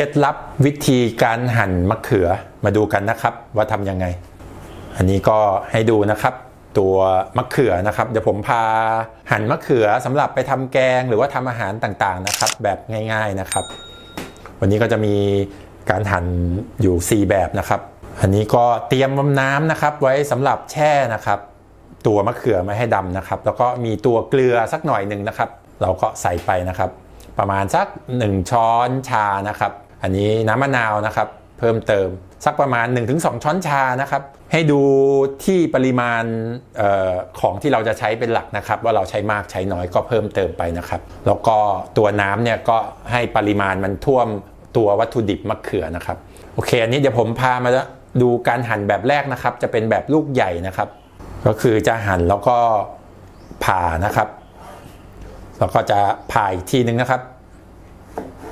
ล็ดลับวิธีการหั่นมะเขือมาดูกันนะครับ ว่าทำยังไง อันนี้ก็ให้ดูนะครับ ตัวมะเขือนะครับ เดี๋ยวผมพาหั่นมะเขือสำหรับไปทำแกงหรือว่าทำอาหารต่างๆนะครับ แบบง่าย ๆนะครับ วันนี้ก็จะมีการหั่นอยู่ 4 แบบนะครับ อันนี้ก็เตรียมน้ำนะครับ ไว้สำหรับแช่นะครับ ตัวมะเขือไม่ให้ดำนะครับ แล้วก็มีตัวเกลือสักหน่อยหนึ่งนะครับ เราก็ใส่ไปนะครับประมาณสัก 1 ช้อนชานะครับ อันนี้น้ำมะนาวนะครับเพิ่มเติมสักประมาณ 1-2 ช้อนชานะครับให้ดูที่ปริมาณออของที่เราจะใช้เป็นหลักนะครับ ว่าเราใช้มากใช้น้อยก็เพิ่มเติมไปนะครับ แล้วก็ตัวน้ำเนี่ยก็ให้ปริมาณมันท่วมตัววัตถุดิบมะเขือนะครับโอเค อันนี้เดี๋ยวผมพามาดูการหั่นแบบแรกนะครับ จะเป็นแบบลูกใหญ่นะครับ ก็คือจะหั่นแล้วก็ผ่านะครับ แล้วก็จะผ่าอีกทีนึงนะครับ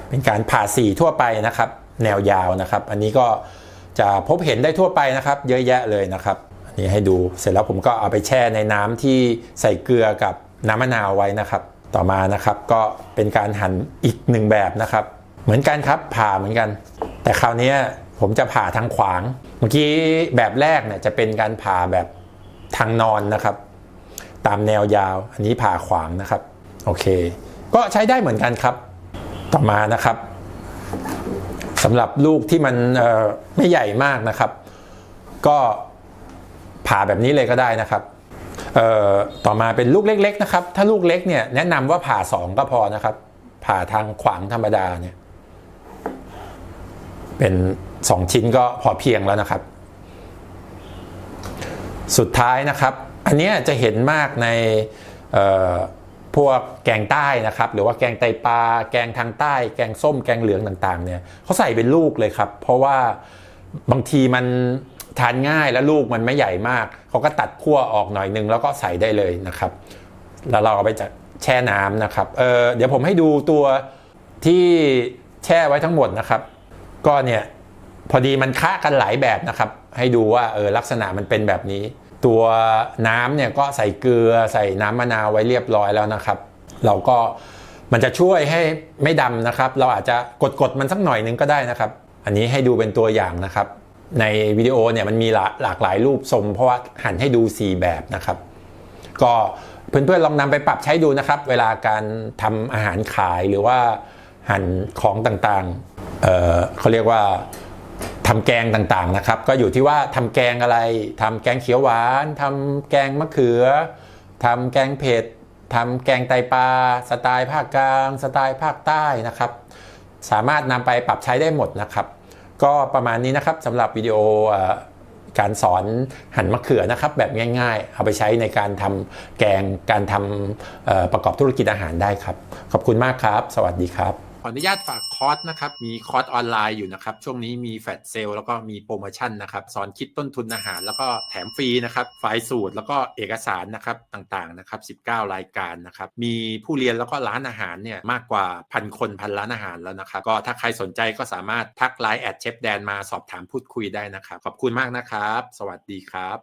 เป็นการผ่าสีทั่วไปนะครับ แนวยาวนะครับ อันนี้ก็จะพบเห็นได้ทั่วไปนะครับ เยอะแยะเลยนะครับอันนี้ให้ดูเสร็จแล้วผมก็เอาไปแช่ในน้ำที่ใส่เกลือกับน้ำมะนาวไว้นะครับ ต่อมานะครับก็เป็นการหั่นอีกหนึ่งแบบนะครับ เหมือนกันครับผ่าเหมือนกัน แต่คราวนี้ผมจะผ่าทางขวาง เมื่อกี้แบบแรกเนี่ยจะเป็นการผ่าแบบทางนอนนะครับ ตามแนวยาว อันนี้ผ่าขวางนะครับ โอเค ก็ใช้ได้เหมือนกันครับ ต่อมานะครับสำหรับลูกที่มันไม่ใหญ่มากนะครับ ก็ผ่าแบบนี้เลยก็ได้นะครับต่อมาเป็นลูกเล็กๆนะครับ ถ้าลูกเล็กเนี่ยแนะนำว่าผ่าสองก็พอนะครับ ผ่าทางขวางธรรมดาเนี่ยเป็นสองชิ้นก็พอเพียงแล้วนะครับ สุดท้ายนะครับ อันนี้จะเห็นมากใน พวกแกงใต้นะครับหรือว่าแกงไตปลาแกงทางใต้ แกงส้มแกงเหลืองต่างๆเนี่ยเขาใส่เป็นลูกเลยครับ เพราะว่าบางทีมันทานง่ายแล้วลูกมันไม่ใหญ่มากเขาก็ตัดขั้วออกหน่อยนึงแล้วก็ใส่ได้เลยนะครับ แล้วเราเอาไปจะแช่น้ำนะครับเออเดี๋ยวผมให้ดูตัวที่แช่ไว้ทั้งหมดนะครับ ก็เนี่ยพอดีมันค้ากันหลายแบบนะครับ ให้ดูว่าเออลักษณะมันเป็นแบบนี้ ตัวน้ำเนี่ยก็ใส่เกลือใส่น้ำมะนาวไว้เรียบร้อยแล้วนะครับ เราก็มันจะช่วยให้ไม่ดำนะครับ เราอาจจะกดกดๆมันสักหน่อยนึงก็ได้นะครับ อันนี้ให้ดูเป็นตัวอย่างนะครับ ในวิดีโอเนี่ยมันมีหลาหลากหลายรูปทรงเพราะว่าหันให้ดู 4 แบบนะครับ ก็เพื่อนๆลองนำไปปรับใช้ดูนะครับ เวลาการทำอาหารขายหรือว่าหั่นของต่างๆเเขาเรียกว่า ทำแกงต่างๆนะครับ ก็อยู่ที่ว่าทำแกงอะไรทำแกงเขียวหวานทำแกงมะเขือทำแกงเผ็ดทำแกงไตปลาสไตล์ภาคกลาง สไตล์ภาคใต้นะครับ สามารถนำไปปรับใช้ได้หมดนะครับ ก็ประมาณนี้นะครับสำหรับวิดีโอการสอนหั่นมะเขือนะครับ แบบง่าย ๆ เอาไปใช้ในการทำแกงการทำประกอบธุรกิจอาหารได้ครับ ขอบคุณมากครับ สวัสดีครับ ขออนุญาตฝากคอร์สนะครับ มีคอร์สออนไลน์อยู่นะครับ ช่วงนี้มีแฟลชเซลแล้วก็มีโปรโมชั่นนะครับ สอนคิดต้นทุนอาหาร แล้วก็แถมฟรีนะครับ ไฟล์สูตรแล้วก็เอกสารนะครับต่างๆนะครับ 19 รายการนะครับ มีผู้เรียนแล้วก็ร้านอาหารเนี่ยมากกว่าพันคนพันร้านอาหารแล้วนะครับ ก็ถ้าใครสนใจก็สามารถทักไลน์แอดเชฟแดนมาสอบถามพูดคุยได้นะครับ ขอบคุณมากนะครับ สวัสดีครับ